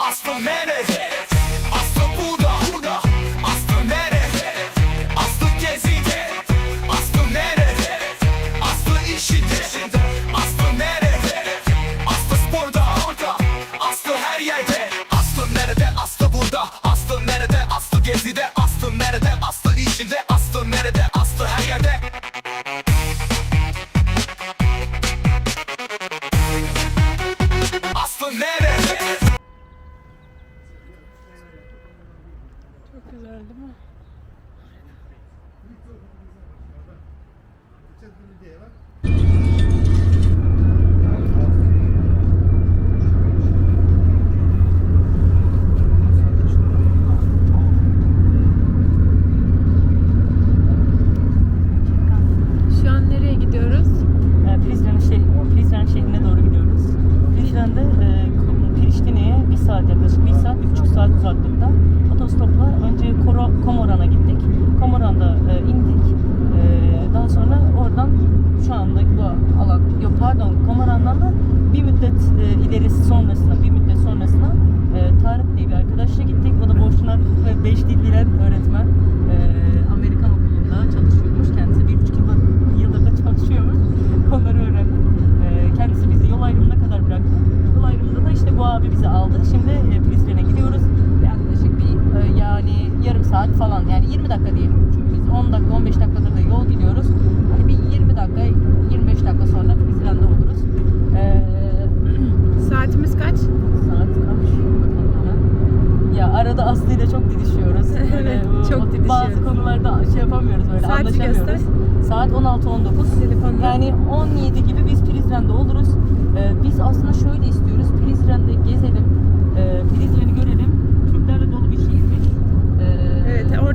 Aslı nerede?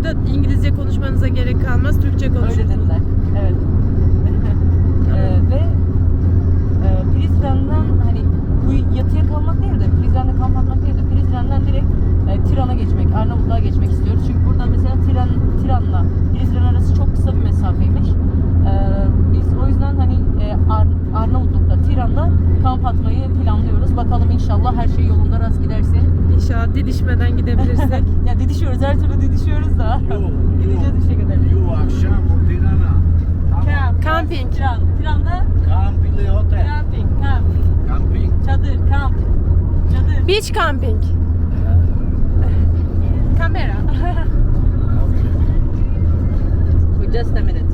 Orada İngilizce konuşmanıza gerek kalmaz. Türkçe Öyle konuşun. dediler. Evet. Ee, ve e, Prizren'den hani bu yatıya kalmak değil de Prizren'de kamp atmak değil de Prizren'den direkt e, Tiran'a geçmek, Arnavutluğa geçmek istiyoruz. Çünkü buradan mesela Tiran, Tiran'la Prizren arası çok kısa bir mesafeymiş. Ee, biz o yüzden hani e, Ar- Arnavutluk'ta, Tiran'da kamp atmayı planlıyoruz. Bakalım inşallah her şey yolunda rast giderse. İnşallah didişmeden gidebilirsek. ya didişiyoruz, her türlü didişiyoruz da. Gideceğiz bir şekilde. Ju akşam o Tirana. Kamp. Camping. Tiran. Tiran'da Kamp ili hotel. Camping, kamp, Camping. çadır, kamp, çadır. Beach camping. Kamera. Just a minute.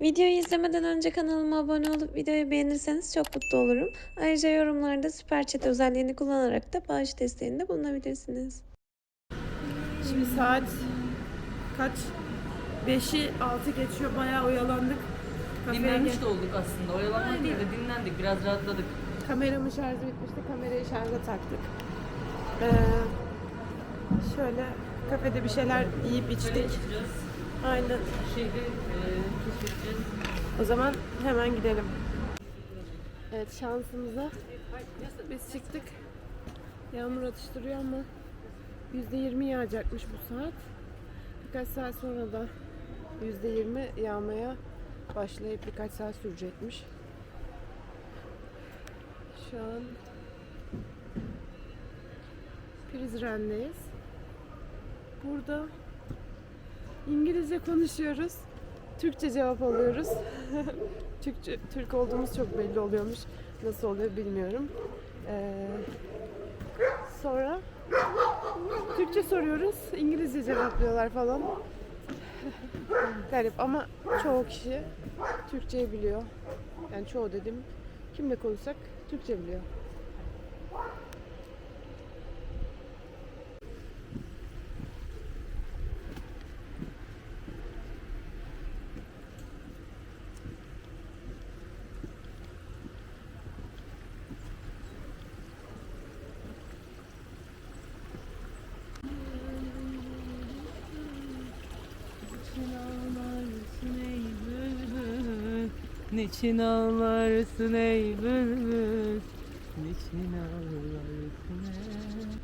Videoyu izlemeden önce kanalıma abone olup videoyu beğenirseniz çok mutlu olurum. Ayrıca yorumlarda süper chat özelliğini kullanarak da bağış desteğinde bulunabilirsiniz. Şimdi saat kaç? 5'i 6 geçiyor. Bayağı oyalandık. Kafeye Dinlenmiş gel- de olduk aslında. Oyalanmak değil de dinlendik. Biraz rahatladık. Kameramın şarjı bitmişti. Kamerayı şarja taktık. Ee, şöyle kafede bir şeyler yiyip içtik. Aynen. Şehri e, keşfedeceğiz. O zaman hemen gidelim. Evet şansımıza biz çıktık. Yağmur atıştırıyor ama %20 yağacakmış bu saat. Birkaç saat sonra da %20 yağmaya başlayıp birkaç saat sürecekmiş. Şu an Prizren'deyiz. Burada İngilizce konuşuyoruz. Türkçe cevap alıyoruz. Türkçe, Türk olduğumuz çok belli oluyormuş. Nasıl oluyor bilmiyorum. Ee, sonra Türkçe soruyoruz. İngilizce cevaplıyorlar falan. Garip ama çoğu kişi Türkçeyi biliyor. Yani çoğu dedim. Kimle konuşsak Türkçe biliyor. Niçin ağlarsın ey bülbül? Niçin ağlarsın ey?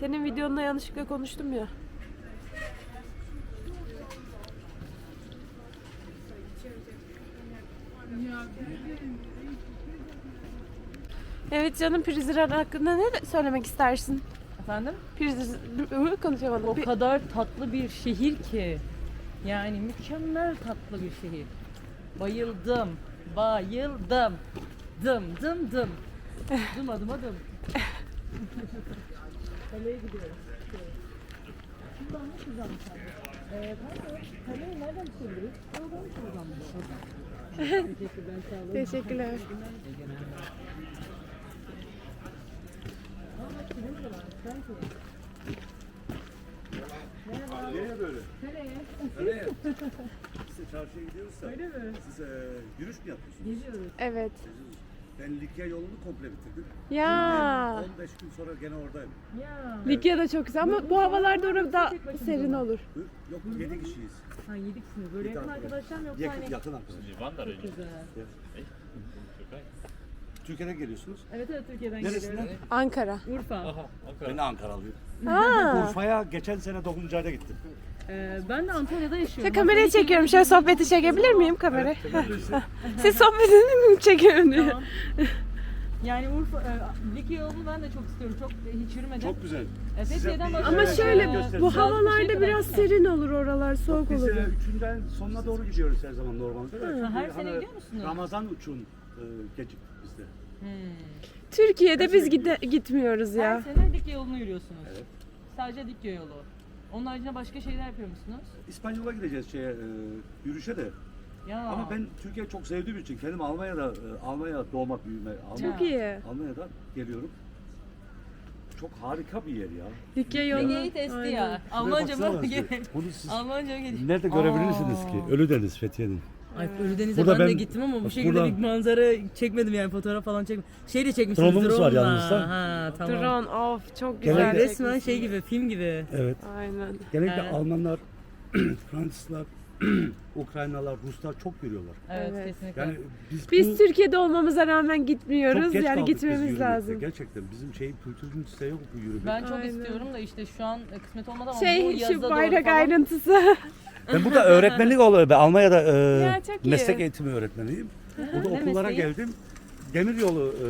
Senin videonda yanlışlıkla konuştum ya. Evet canım Prizren hakkında ne söylemek istersin? Efendim? Prizren konuşamadım. O kadar tatlı bir şehir ki. Yani mükemmel tatlı bir şehir. Bayıldım. Bayıldım. Dım dım dım. Dım adım adım. Kaleye gidiyoruz. Şuradan nasıl güzelmiş abi. Ee, kanka, kaleyi nereden çıkabiliriz? Oradan mı şuradan mı? Şuradan. Teşekkürler Teşekkürler. Nereye böyle? Nereye? Siz de çarşıya gidiyoruz da. Öyle mi? Siz e, yürüyüş mü yapıyorsunuz? Geziyoruz. Evet. Ben Likya yolunu komple bitirdim. Ya. 15 gün sonra gene oradayım. Ya. Likya da çok güzel ama bu havalarda orada serin olur. Yok 7 kişiyiz. Ha yedik şimdi. Böyle yakın arkadaşlar mı yoksa Yakın, hani? yakın arkadaşlar. Çok güzel. Türkiye'den geliyorsunuz. Evet evet Türkiye'den Neresinden? geliyorum. Ankara. Urfa. Ben de Ankaralıyım. Aa. Urfa'ya geçen sene 9. ayda gittim. Ee, ben de Antalya'da yaşıyorum. Şöyle kamerayı çekiyorum. Şöyle sohbeti çekebilir miyim kamerayı? Siz sohbetini mi çekiyorum diyor. Tamam. Yani Urfa, e, Likya yolunu ben de çok istiyorum. Çok hiç yürümedim. Çok güzel. E, Fethiye'den başka Ama Evet, şöyle e, göstereyim. bu havalarda biraz serin olur oralar, soğuk Biz olur. e, üçünden sonuna doğru gidiyoruz her zaman normalde. de. Ha, her Çünkü sene hani gidiyor musunuz? Ramazan uçun e, gecik bizde. Hmm. Türkiye'de biz gide- gitmiyoruz Her ya. sene Likya yolunu yürüyorsunuz. Sadece Likya yolu. Onun haricinde başka şeyler yapıyor musunuz? İspanyol'a gideceğiz şeye, e, yürüyüşe de. Ya. Ama ben Türkiye'yi çok sevdiğim için kendim Almanya'da e, Almanya doğma büyüme Almanya, Çok iyi. Almanya'dan geliyorum. Çok harika bir yer ya. Likya yolu. testi Aynen. ya. Almanca mı? Bunu siz Almanca mı nerede görebilirsiniz Aa. ki? Ölüdeniz Fethiye'nin. Ay Ölüdeniz'e Burada ben, de ben- gittim ama bu bak şekilde buradan- bir manzara çekmedim yani fotoğraf falan çekmedim. Şey de çekmişsiniz Drone'umuz var drone'la. yanımızda. Ha tamam. Drone of çok Genelde- güzel. Resmen çekmişsin. şey gibi film gibi. Evet. Aynen. Genellikle Evet. Almanlar, Fransızlar, Ukraynalar, Ruslar çok yürüyorlar. Evet, Evet. kesinlikle. Yani biz, Biz bu- Türkiye'de olmamıza rağmen çok gitmiyoruz. geç Yani kaldık biz gitmemiz yürümekte. lazım. Gerçekten bizim şey kültürümüzde yok bu yürümek. Ben çok Aynen. istiyorum da işte şu an e, kısmet olmadı ama bu Şey yaza şu doğru bayrak falan. ayrıntısı. Ben burada öğretmenlik oluyor. Ben Almanya'da e, Ya, çok iyi. meslek eğitimi öğretmeniyim. Burada Ne okullara mesleği? geldim. Demiryolu e,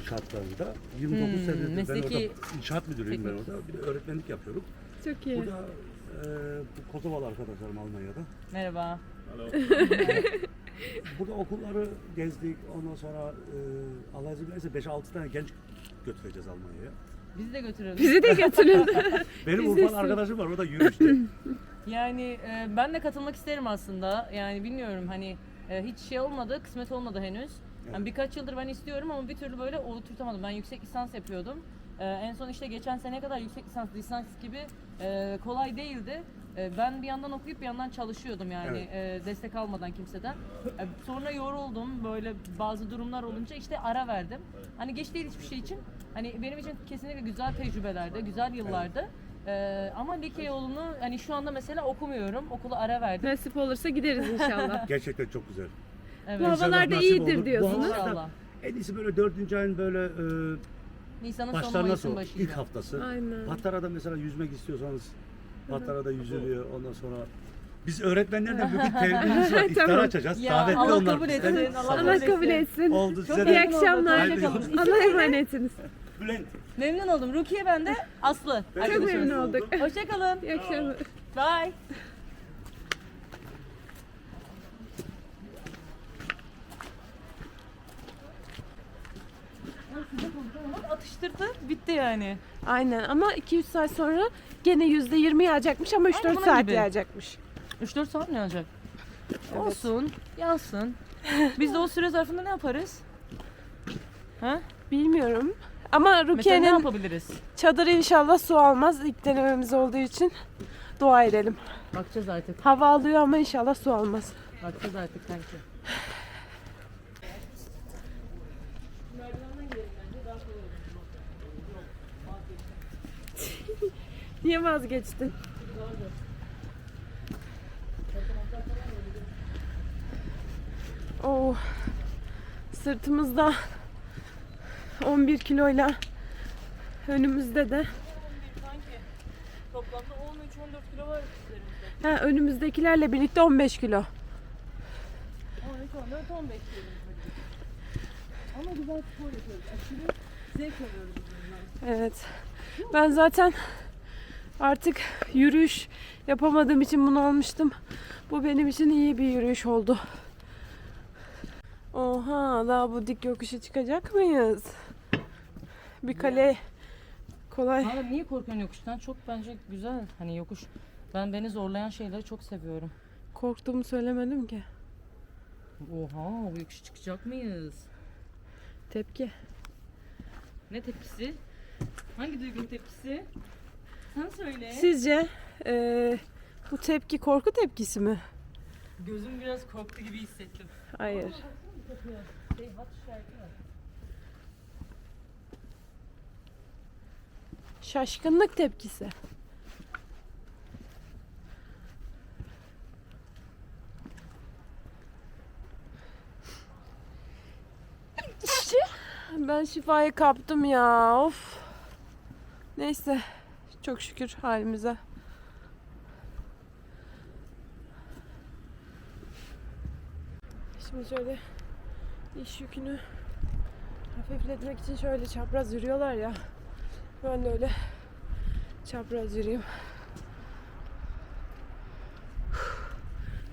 inşaatlarında 29 Hmm, senedir ben mesleki orada inşaat müdürüyüm ben teknik. orada. Bir de öğretmenlik yapıyorum. çok iyi. Burada e, bu Kosovalı arkadaşlarım Almanya'da. Merhaba. Burada okulları gezdik. Ondan sonra e, Allah izin verirse 5-6 tane genç götüreceğiz Almanya'ya. Bizi de götürelim. Bizi de götürün. Benim istiyoruz. arkadaşım var. O da yürüyüşte. Yani e, ben de katılmak isterim aslında. Yani bilmiyorum hani e, hiç şey olmadı, kısmet olmadı henüz. Yani birkaç yıldır ben istiyorum ama bir türlü böyle oturtamadım. Ben yüksek lisans yapıyordum. E, en son işte geçen seneye kadar yüksek lisans, lisans gibi e, kolay değildi. E, ben bir yandan okuyup bir yandan çalışıyordum yani e, destek almadan kimseden. E, sonra yoruldum böyle bazı durumlar olunca işte ara verdim. Hani geç değil hiçbir şey için. Hani benim için kesinlikle güzel tecrübelerdi, güzel yıllardı. E, ama Likya yolunu hani şu anda mesela okumuyorum. Okula ara verdim. Nasip olursa gideriz inşallah. Gerçekten çok güzel. Evet. Bu havalarda nasip iyidir olur. Diyorsunuz. İnşallah. En iyisi böyle dördüncü ayın böyle e, Nisan'ın sonu Mayıs'ın son başıydı. ilk haftası. Aynen. Patlara'da mesela yüzmek istiyorsanız Patlara'da yüzülüyor. Ondan sonra biz öğretmenlerden bugün tebliğimiz var. İftar Tamam. açacağız. Ya, Davetli Allah onlar kabul bizden. etsin, Allah. Allah kabul etsin. Oldu size İyi de. akşamlar. Hayırlı yolculuk. Allah'a emanetsiniz. Bülent. Memnun oldum. Rukiye ben de Aslı. Çok memnun olduk. Hoşçakalın. İyi akşamlar. Bye. Bak atıştırdı. Bitti yani. Aynen ama 2-3 saat sonra gene %20 yağacakmış ama 3-4 Aynen saat gibi. yağacakmış. 3-4 saat mi yanacak? Olsun. Yansın. Biz de o süre zarfında ne yaparız? Ha? Bilmiyorum. Ama Mesela ne Rukiye'nin yapabiliriz? çadırı inşallah su almaz. İlk denememiz olduğu için dua edelim. Bakacağız artık. Hava alıyor ama inşallah su almaz. Bakacağız artık kanki. Niye vazgeçtin? Oh. Sırtımızda 11 kiloyla önümüzde de toplamda 13-14 kilo var üstlerimizde. ha, önümüzdekilerle birlikte 15 kilo. Ama ne sonra 4-15 diyelim. Ama güzel spor yapıyoruz. Aşırı zevk alıyoruz bundan. Evet. Ben zaten artık yürüyüş yapamadığım için bunu almıştım. Bu benim için iyi bir yürüyüş oldu. Oha daha bu dik yokuşa çıkacak mıyız? Bir kale kolay. Hala niye korkuyorsun yokuştan? Çok bence güzel hani yokuş. Ben beni zorlayan şeyleri çok seviyorum. Korktuğumu söylemedim ki. Oha bu yokuşa çıkacak mıyız? Tepki. Ne tepkisi? Hangi duygunun tepkisi? Sen söyle. Sizce eee, bu tepki korku tepkisi mi? Gözüm biraz korktu gibi hissettim. Hayır. Şaşkınlık tepkisi. Ben şifayı kaptım ya. Of. Neyse. Çok şükür halimize. Şimdi şöyle iş yükünü hafifletmek için şöyle çapraz yürüyorlar ya. Ben de öyle çapraz yürüyeyim.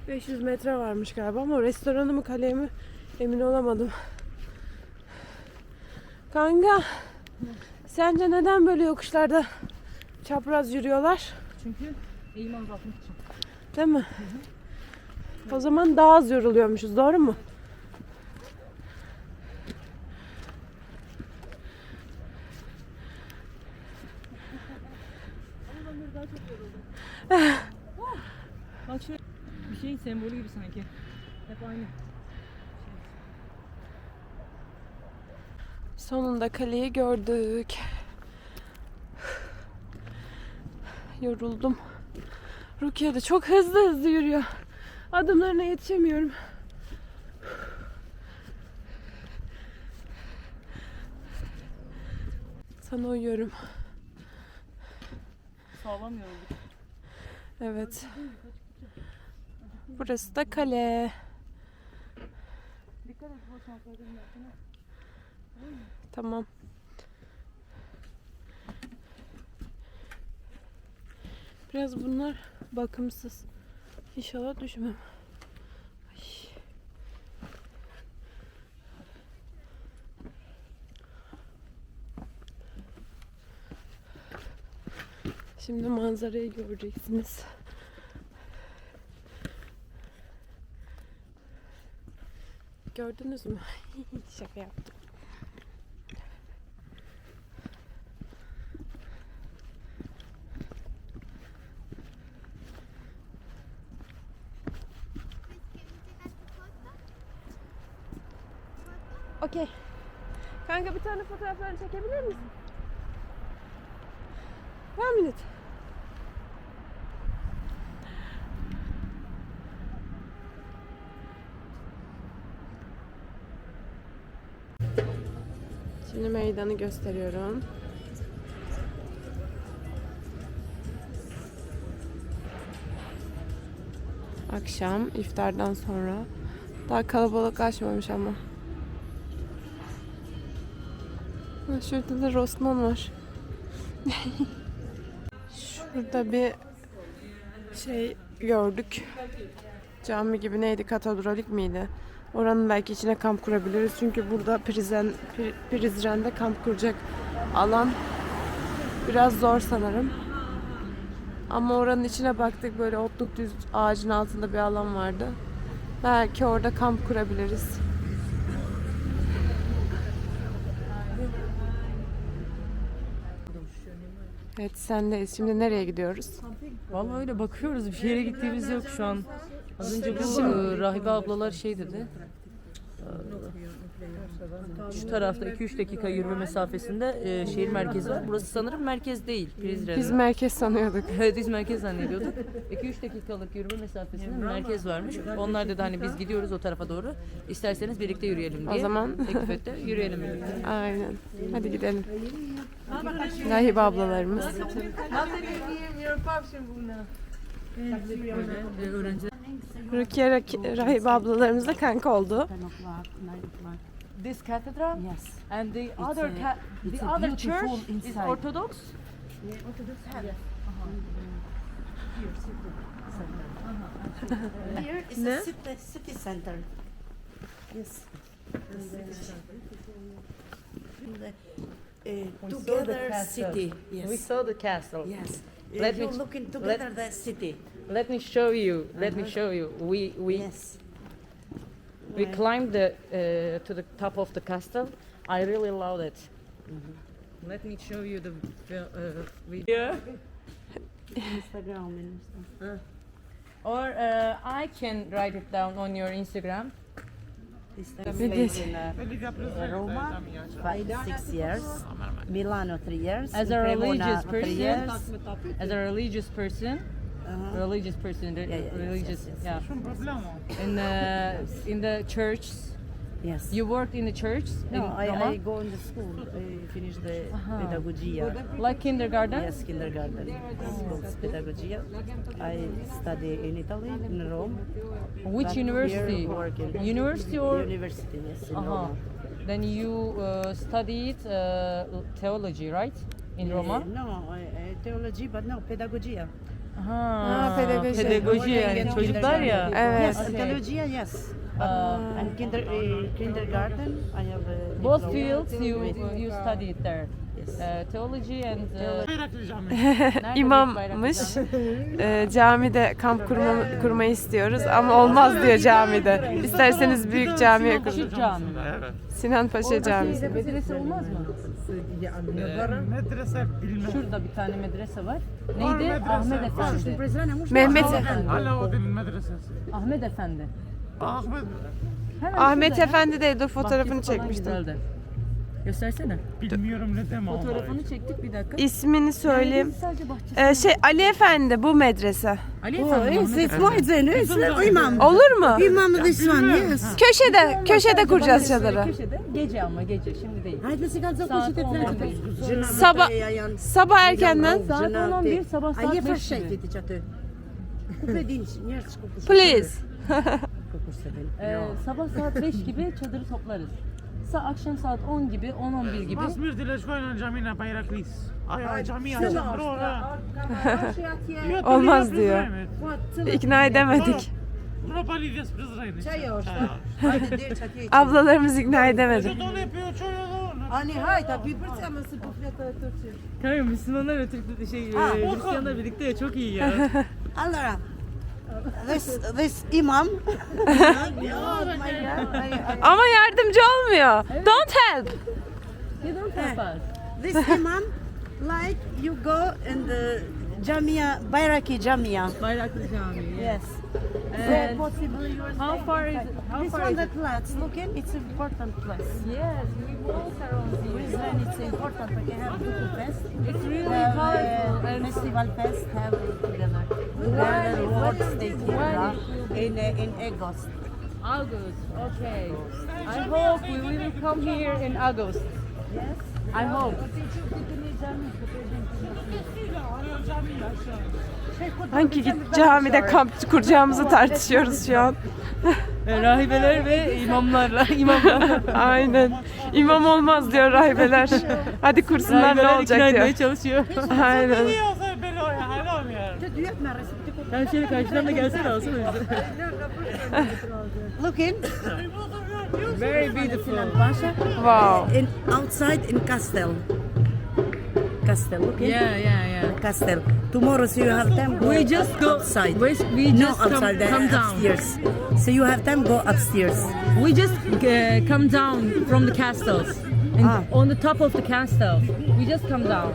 500 metre varmış galiba ama restoranı mı kaleye mi emin olamadım. Kanka sence neden böyle yokuşlarda çapraz yürüyorlar? Çünkü eğimi azaltmak için. Değil mi? O zaman daha az yoruluyormuşuz doğru mu? Bak şöyle bir şeyin sembolü gibi sanki. Hep aynı. Sonunda kaleyi gördük. Yoruldum. Rukiye de çok hızlı hızlı yürüyor. Adımlarına yetişemiyorum. Sana uyuyorum. Sağlam yorulduk. Evet. Burası da kale. Dikkat et. Tamam. Biraz bunlar bakımsız. İnşallah düşmem. Ay. Şimdi manzarayı göreceksiniz. Gördünüz mü? Şaka yaptım. Okey. Kanka bir tane fotoğraflarını çekebilir misin? One minute. Şimdi meydanı gösteriyorum. Akşam iftardan sonra daha kalabalık açmamış ama. Ha, Şurada da Rosman var. Şurada bir şey gördük. Cami gibi neydi? Katedralik miydi? Oranın belki içine kamp kurabiliriz. Çünkü burada Prizen, Pri- Prizren'de kamp kuracak alan biraz zor sanırım. Ama oranın içine baktık böyle otluk düz ağacın altında bir alan vardı. Belki orada kamp kurabiliriz. Evet sendeyiz. Şimdi nereye gidiyoruz? Vallahi öyle bakıyoruz. Bir yere gittiğimiz yok şu an. Az önce bu e, rahibe ablalar şey dedi. E, Şu tarafta 2-3 dakika yürüme mesafesinde e, şehir merkezi var. Burası sanırım merkez değil. Prizren. Biz merkez sanıyorduk. Evet biz merkez zannediyorduk. 2-3 dakikalık yürüme mesafesinde merkez varmış. Onlar dedi hani biz gidiyoruz o tarafa doğru. İsterseniz birlikte yürüyelim diye. O zaman teklif etti. Yürüyelim birlikte. aynen. Hadi gidelim. Rahibe ablalarımız. Rukiye Rahibe ablalarımızla kanka oldu. This cathedral Yes. and the other a- ca- the a other church is inside. Orthodox. Here is the city, city center. Yes. The, uh, together city. Yes. We saw the castle. yes. Let uh, you're me- looking together the city. Let me show you. Let me show you. We we Yes. we climbed the uh, to the top of the castle. I really love it. Let me show you the uh, video. Instagram. Insta. Or uh, I can write it down on your Instagram. Instagram is in uh, Roma, five, six years. Milano, three years. As in a Cremona, religious three person, years. as a religious person, Uh-huh. religious person, re- Yeah, yeah, yes, religious, yes, yes. yeah. In the in the church, Yes. you worked in the church in no, I, Roma, I go in the school. I finish the pedagogia. like kindergarten. Yes, kindergarten. Schools pedagogia. I study in Italy, in Rome. Which But university? University or? University, yes, in Uh-huh. Roma. Then you uh, studied uh, theology, right? In Uh, Roma? no, I, I theology, but no, pedagogia. Ha, pedagoji. Pedagoji Working yani çocuklar ya. Evet. Yes, Okay. theologia, yes. But, and kinder, uh, kindergarten, I have a Both fields you you studied there. Yes. Uh, theology and uh, Nerede İmammış. Ee, camide kamp kurma, kurmayı istiyoruz ama olmaz diyor camide. İsterseniz büyük camiye Cami? kurun. Küçük cami. Sinan Paşa Camisi. Medrese olmaz mı? Medrese bilmem. Şurada bir tane medrese var. Neydi? Ahmet Efendi. Mehmet Alauddin medresesi. Ahmet Efendi. Ahmet Hemen Ahmet şurada. Efendi de dur fotoğrafını Bahçesi falan çekmiştim. güzeldi. Göstersene. bilmiyorum ne deme ama. Fotoğrafını çektik bir dakika. İsmini söyleyeyim. Sadece bahçesi. Ee, şey Ali Efendi bu medrese. Ali Efendi. Muezzin, it's imam. Olur mu? Imam this one, yes. Köşede, köşede kuracağız çadırı. Köşede. Gece ama gece şimdi değil. Haydi nasıl kalacak Saat poşet 10 etler. gibi. Sabah sabah erkenden. Saat 11, sabah saat A je 5 faš gibi. šajti čate. Kupe dinč, njerč kupu. Please. Kupu se ben. Ee, sabah saat 5 gibi çadırı toplarız. Sa akşam saat 10 gibi, 10-11 gibi. Bas bir dile şöyle camine bayraklis. Ay ay cami açın. Olmaz diyor. İkna edemedik. Je. Ablalarımız ikna edemedik. Što to ne pio čojo Ani, hajde, a piprcama se pokljata Turcije. Kanka Müslümanlar ve Türk şey, e, Hristiyanlar birlikte ya çok iyi ya. Allora, this, this imam. Ama yardımcı olmuyor. Don't help. You don't help us. this imam, like you go in the Jamia, Bayraki Jamia. Bayraklı Camii. Yes. And So possible you are how staying far is it? How This far one, is the it? look in, it's an important place. Yes, we walk around here. Brisbane, it's important. We can have Duku Fest. It's really have colorful uh, and Festival Fest, have it together. Together, what stay together in, uh, in August. August. Okay. I hope we will come here in August. Yes. I hope. Hangi git camide kamp kuracağımızı tartışıyoruz şu an. Rahibeler ve imamlarla, imamlar. Aynen. İmam olmaz diyor rahibeler. Hadi kursunlar ne olacak diyor. çalışıyor. Aynen. Respekt. Sen şöyle karşıdan da gelsene alsana bizi. Look in. Very beautiful. Wow. In outside in Castel. Castel. Look in. Yeah, yeah, yeah. Castel. Tomorrow, so you have time. Go We just go outside. We, we no just come, outside. come uh, down. upstairs. So you have time. Go upstairs. We just uh, come down from the castles. And Ah. on the top of the castle. We just come down.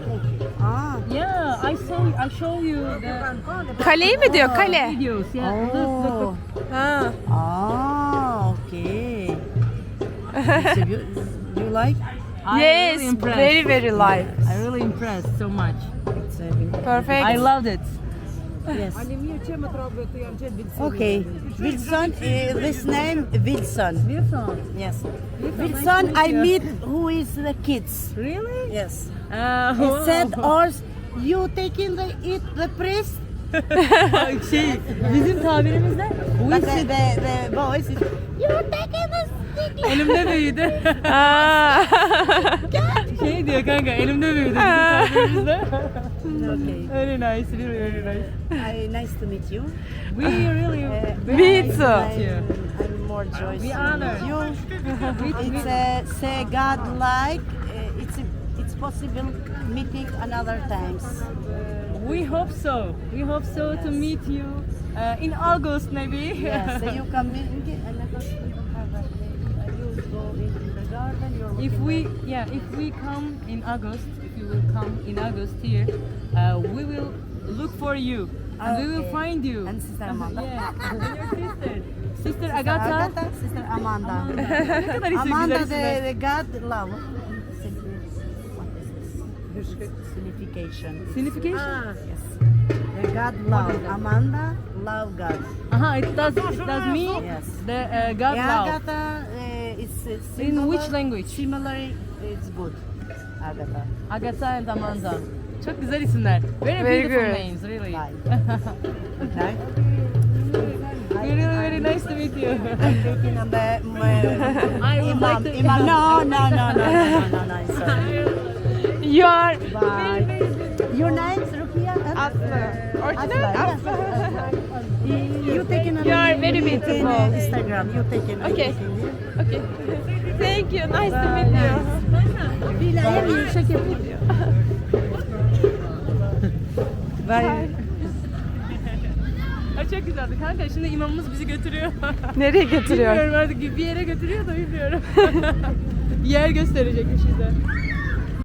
Ah. Yeah, I saw I show you the Kaleyi mi diyor kale? videos. Yeah. Look, look, look. Ha. Ah. Okay. so you, you like? I'm Yes, really impressed. very very light. I'm really impressed so much. It's, uh, Perfect. I loved it. Yes. Okay. Wilson, uh, this name Wilson. Wilson. Yes. Wilson, Wilson, I meet who is the kids. Really? Yes. Uh, He said, "Or you taking the eat the priest şey bizim tabirimizde bu But the, the, the voice is elimde büyüdü. Şey diyor kanka elimde büyüdü bizim tabirimizde. okay. very nice, really very nice. Hi, nice to meet you. We really Uh, Me too. I'm, I'm more joyous We honor. you. It's uh, say God like. Uh, it's it's possible meeting another times. We hope so. We hope so to meet you uh, in August maybe. Yeah, so you come in. and You go in the garden. İf we yeah if we come in August, if you will come in August here, uh, we will look for you and we will Okay. find you. And Sister Amanda. Yeah, and your sister, sister Sister Agatha. Agatha, Sister Amanda. Amanda, güzel the, the God love. İs? Signification. Signification? Yes. The God love. Amanda love God. Aha, it does it does mean Yes. the uh, God Yeah, love. Agatha uh, is uh, In similar, which language? Similar, it's good. Agatha. Agatha and Amanda. Çok güzel isimler. Very, Very beautiful good. names, really. Bye. Okay. really, very nice to meet you. I'm taking on the I would imam. like to- imam. No, no, no, no, no, no, no, no. Sorry. You are Bye. Your name is Rukia? Aslı. Original Aslı. You taking You are very in, beautiful. uh, Instagram. You taking Okay. Okay. Thank you. Nice to meet you. Bilal you shake your Bye. Ay çok güzeldi kanka. Şimdi imamımız bizi götürüyor. Nereye götürüyor? Bilmiyorum artık bir yere götürüyor da bilmiyorum. bir yer gösterecekmiş bize.